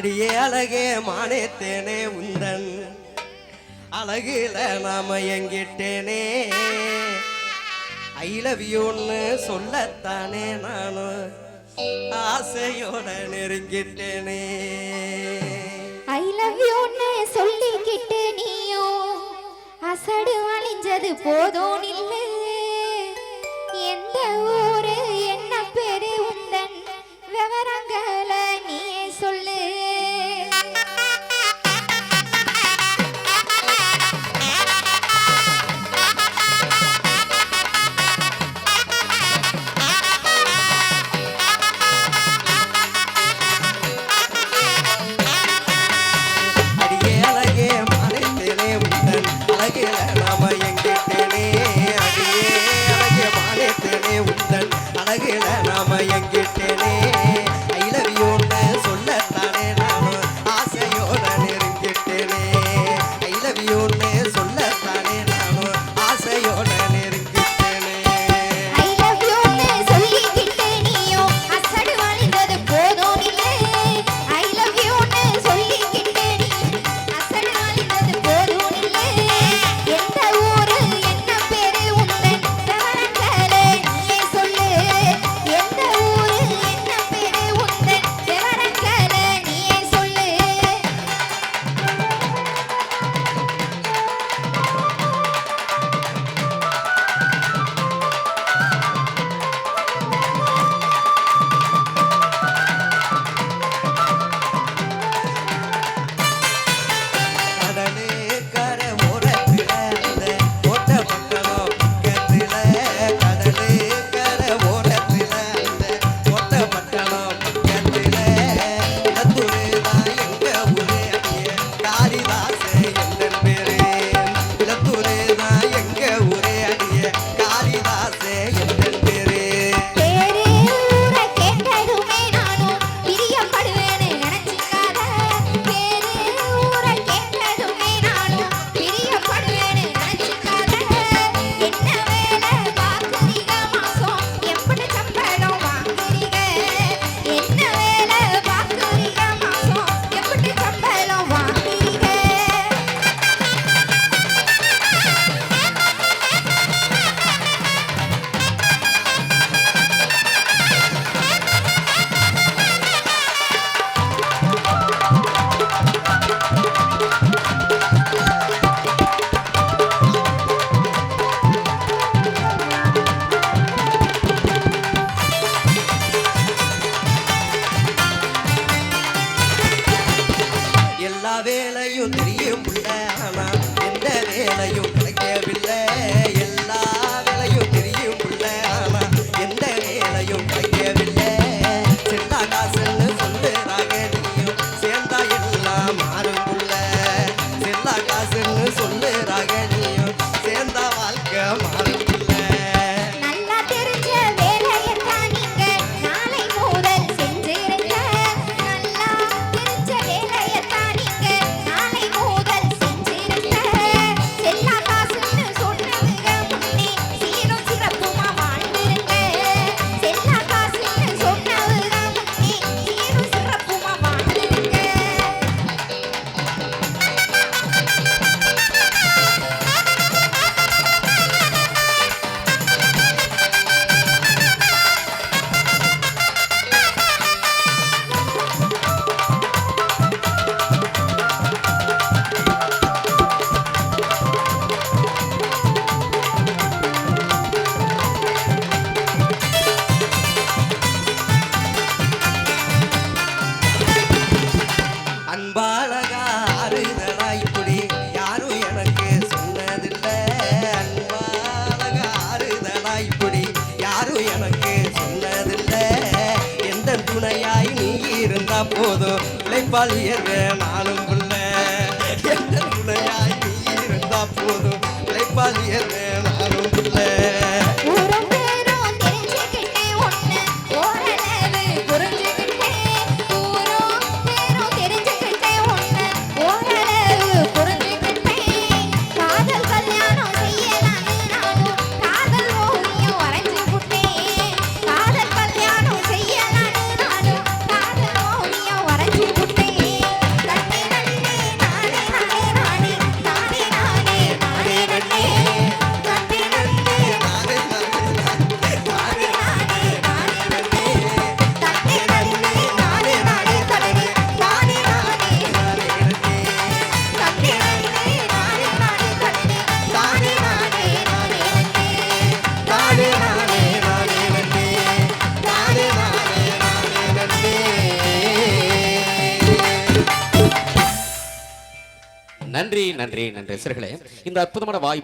அடியே அழகே மானேத்தேனே உந்தன். அழகுல நாம எங்கிட்டேனே. ஐ லவ் யூன்னு சொல்லத்தானே நானும் ஆசையோட நெருங்கிட்டேனே. ஐ லவ் யூன்னு சொல்லிக்கிட்டு நீயோ. அசடு அழிஞ்சது போதும் இல்லை. I e you. போதும் இழைப்பால் இயங்க நான் நன்றி நன்றி நன்றி. சிறுகளே இந்த அற்புதமான வாய்ப்பு